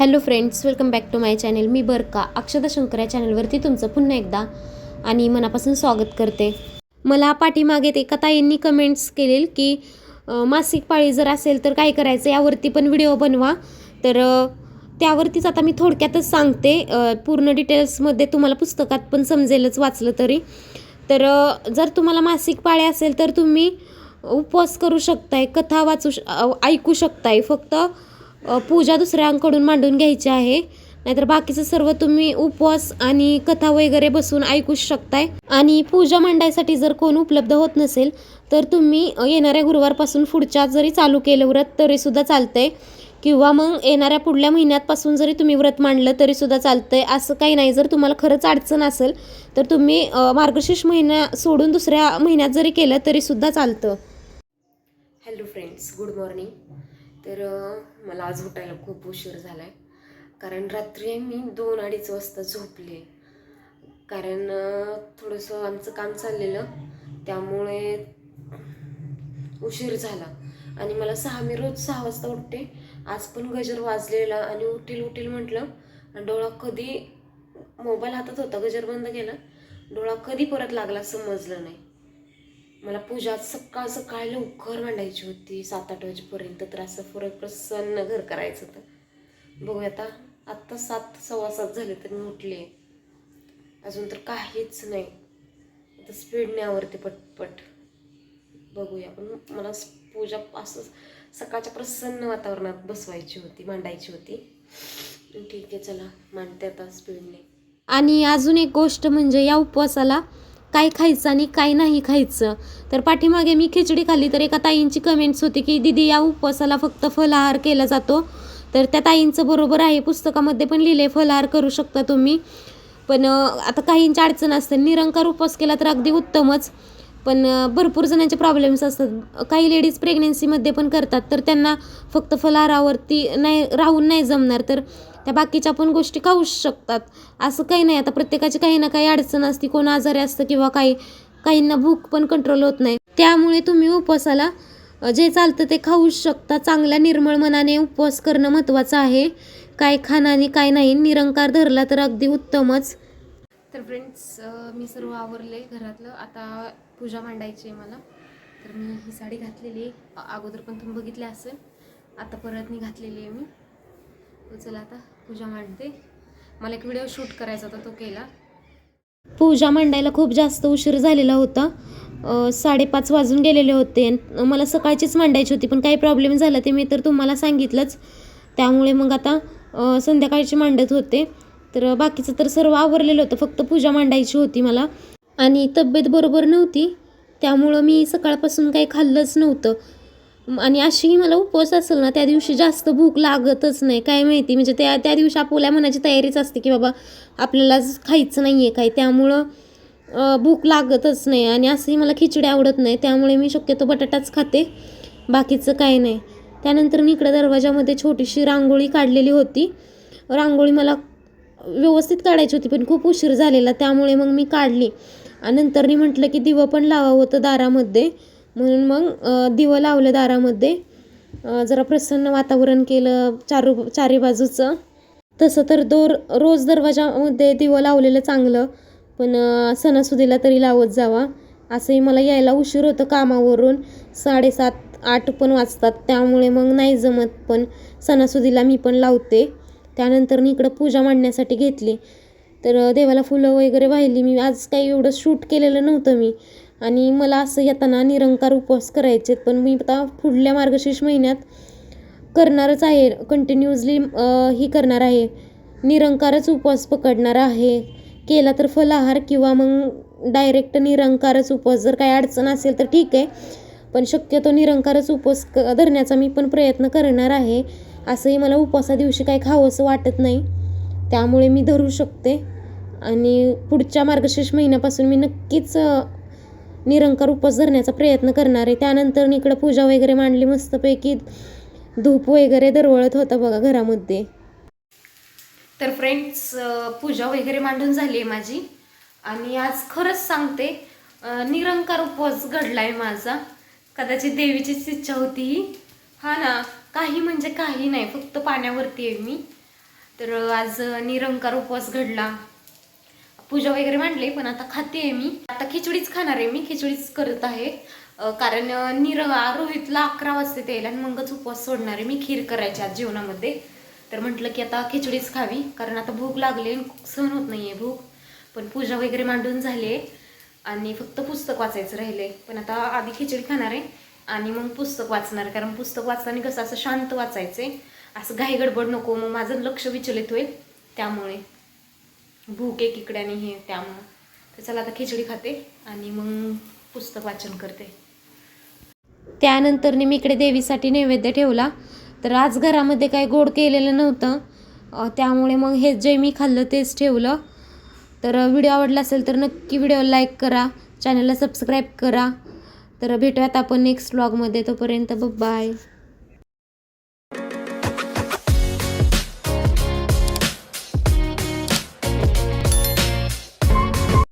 Hello friends welcome back to my channel. मी बरका अक्षता शंकर या चॅनलवरती तुमचं पुन्हा एकदा आणि मनापासून स्वागत करते. मला पाठीमागे ते ताईंनी कमेंट्स केलेल की मासिक पाळी जर असेल तर काय करायचं यावरती पण व्हिडिओ बनवा. तर त्यावरतीच आता मी थोडक्यातच सांगते. पूर्ण डिटेल्समध्ये तुम्हाला पुस्तकात पण समजेलच वाचलं तरी. तर जर तुम्हाला मासिक पाळी असेल तर तुम्ही उपवास करू शकताय कथा वाचू श ऐकू शकताय. फक्त पूजा दुसऱ्यांकडून मांडून घ्यायची आहे. नाहीतर बाकीचं सर्व तुम्ही उपवास आणि कथा वगैरे बसून ऐकू शकताय. आणि पूजा मांडायसाठी जर कोण उपलब्ध होत नसेल तर तुम्ही येणाऱ्या गुरुवारपासून पुढच्या जरी चालू केलं व्रत तरी सुद्धा चालतंय. किंवा मग येणाऱ्या पुढल्या महिन्यातपासून जरी तुम्ही व्रत मांडलं तरी सुद्धा चालतंय. असं काही नाही. जर तुम्हाला खरंच अडचण असेल तर तुम्ही मार्गशीर्ष महिना सोडून दुसऱ्या महिन्यात जरी केलं तरी सुद्धा चालतं. हॅलो फ्रेंड्स गुड मॉर्निंग तर मला आज उठायला खूप उशीर झाला आहे कारण रात्री मी दोन अडीच वाजता झोपले. कारण थोडंसं आमचं काम चाललेलं. त्यामुळे उशीर झाला. आणि मला सहा मी रोज सहा वाजता उठते. आज पण गजर वाजलेला आणि उठील उठील म्हटलं आणि डोळा कधी मोबाईल हातात होता गजर बंद केला. डोळा कधी परत लागला समजलं नाही. मला पूजा सकाळ सकाळ लवकर मांडायची होती. सात आठ वाजेपर्यंत तर असं फरक प्रसन्न घर करायचं होतं. बघूया आता आत्ता सात सव्वा सात झाले तर मी उठले. अजून तर काहीच नाही. आता स्पीडने आवडते पटपट. बघूया पण मला पूजा असं सकाळच्या प्रसन्न वातावरणात बसवायची होती मांडायची होती. ठीक आहे चला मांडते आता स्पीडने आणि अजून एक गोष्ट म्हणजे या उपवासाला काय खायचं आणि काय नाही खायचं. तर पाठीमागे मी खिचडी खाल्ली तर एका ताईंची कमेंट्स होती की दिदी या उपवासाला फक्त फलाहार केला जातो. तर त्या ताईंचं बरोबर आहे पुस्तकामध्ये पण लिहिले फलाहार करू शकता तुम्ही. पण आता काहींची अडचण असते निरंकार उपवास केला तर अगदी उत्तमच. पण भरपूर जणांचे प्रॉब्लेम्स असतात. काही लेडीज प्रेग्नेन्सीमध्ये पण करतात तर त्यांना फक्त फलाहारावरती नाही राहून नाही जमणार तर त्या बाकीच्या पण गोष्टी खाऊच शकतात. असं काही नाही आता प्रत्येकाची काही ना काही अडचण असते कोण आजारी असतं किंवा काही काहींना भूक पण कंट्रोल होत नाही. त्यामुळे तुम्ही उपवासाला जे चालतं ते खाऊच शकता. चांगल्या निर्मळ मनाने उपवास करणं महत्त्वाचं आहे. काय खाणं आणि काय नाही निरंकार धरला तर अगदी उत्तमच. तर फ्रेंड्स मी सर्व आवरले घरातलं. आता पूजा मांडायची आहे मला. तर मी ही साडी घातलेली आहे. अगोदर पण तुम्ही बघितली असेल. आता परत मी घातलेली आहे मी. चला आता पूजा मांडते. मला एक व्हिडिओ शूट करायचा होता तो केला. पूजा मांडायला खूप जास्त उशीर झालेला होता. साडेपाच वाजून गेलेले होते. मला सकाळचीच मांडायची होती पण काही प्रॉब्लेम झाला ते मी तर तुम्हाला सांगितलंच. त्यामुळे मग आता संध्याकाळची मांडत होते. तर बाकीचं तर सर्व आवरलेलं होतं. फक्त पूजा मांडायची होती मला. आणि तब्येत बरोबर नव्हती. त्यामुळं मी सकाळपासून काही खाल्लंच नव्हतं. आणि अशीही मला उपवास असेल ना त्या दिवशी जास्त भूक लागतच नाही. काय माहिती? म्हणजे त्या त्या दिवशी आपल्या मनाची तयारीच असते की बाबा आपल्यालाच खायचं नाही आहे काय. त्यामुळं भूक लागतच नाही. आणि असंही मला खिचडी आवडत नाही. त्यामुळे मी शक्यतो बटाटाच खाते. बाकीचं काय नाही. त्यानंतर मी इकडं दरवाजामध्ये छोटीशी रांगोळी काढलेली होती. रांगोळी मला व्यवस्थित काढायची होती पण खूप उशीर झालेला त्यामुळे मग मी काढली. आणि म्हटलं की दिवं पण लावावं होतं दारामध्ये. म्हणून मग दिवं लावलं दारामध्ये. जरा प्रसन्न वातावरण केलं चारू चारी बाजूचं. तसं तर दोर रोज दरवाजामध्ये दिवं लावलेलं चांगलं पण सणासुदीला तरी लावत जावा. असंही मला यायला उशीर होतं कामावरून. साडेसात आठ पण वाजतात त्यामुळे मग नाही जमत पण सणासुदीला मी पण लावते. त्यानंतर मी इकडं पूजा मांडण्यासाठी घेतली. तर देवाला फुलं वगैरे वाहिली. मी आज काही एवढं शूट केलेलं नव्हतं मी. आणि मला असं येताना निरंकार उपवास करायचे पण मी आता पुढल्या मार्गशीर्ष महिन्यात करणारच आहे. कंटिन्युअसली ही करणार आहे. निरंकारच उपवास पकडणार आहे. केला तर फलाहार किंवा मग डायरेक्ट निरंकारच उपवास. जर काही अडचण असेल तर ठीक आहे. पण शक्यतो निरंकारच उपवास क धरण्याचा मी पण प्रयत्न करणार आहे. असंही मला उपवासा दिवशी काही खावंसं वाटत नाही. त्यामुळे मी धरू शकते. आणि पुढच्या मार्गशीर्ष महिन्यापासून मी नक्कीच निरंकार उपवास धरण्याचा प्रयत्न करणार आहे. त्यानंतर इकडं पूजा वगैरे मांडली मस्तपैकी. धूप वगैरे दरवळत होता बघा घरामध्ये. तर फ्रेंड्स पूजा वगैरे मांडून झाली आहे माझी. आणि आज खरंच सांगते निरंकार उपवास घडला आहे माझा. कदाचित देवीचीच इच्छा होती ही. हा ना? काही म्हणजे काही नाही फक्त पाण्यावरती आहे मी. तर आज निरंकार उपवास घडला. पूजा वगैरे मांडली पण आता खाते आहे मी. आता खिचडीच खाणार आहे मी खिचडीच करत आहे. कारण निर रोहितला अकरा वाजता यायला आणि मगच उपवास सोडणार आहे मी खीर करायची आज जेवणामध्ये. तर म्हटलं की आता खिचडीच खावी कारण आता भूक लागली आणि सहन होत नाही आहे भूक. पण पूजा वगैरे मांडून झाली आहे आणि फक्त पुस्तक वाचायचं राहिले पण आता आधी खिचडी खाणार आहे. आणि मग पुस्तक वाचणार. कारण पुस्तक वाचताना कसं असं शांत वाचायचे असं घाई गडबड नको. मग माझं लक्ष विचलित होईल त्यामुळे. भूक एकीकडे आणि हे त्यामुळं. तर चला आता खिचडी खाते आणि मग पुस्तक वाचन करते. त्यानंतर मी इकडे देवीसाठी नैवेद्य ठेवला. तर आज घरामध्ये काही गोड केलेलं नव्हतं. त्यामुळे मग हे जे मी खाल्लं तेच ठेवलं. तर व्हिडिओ आवडला असेल तर नक्की व्हिडिओ लाईक करा. चॅनलला सबस्क्राईब करा. तर भेटूयात आपण नेक्स्ट व्लॉगमध्ये तोपर्यंत बाय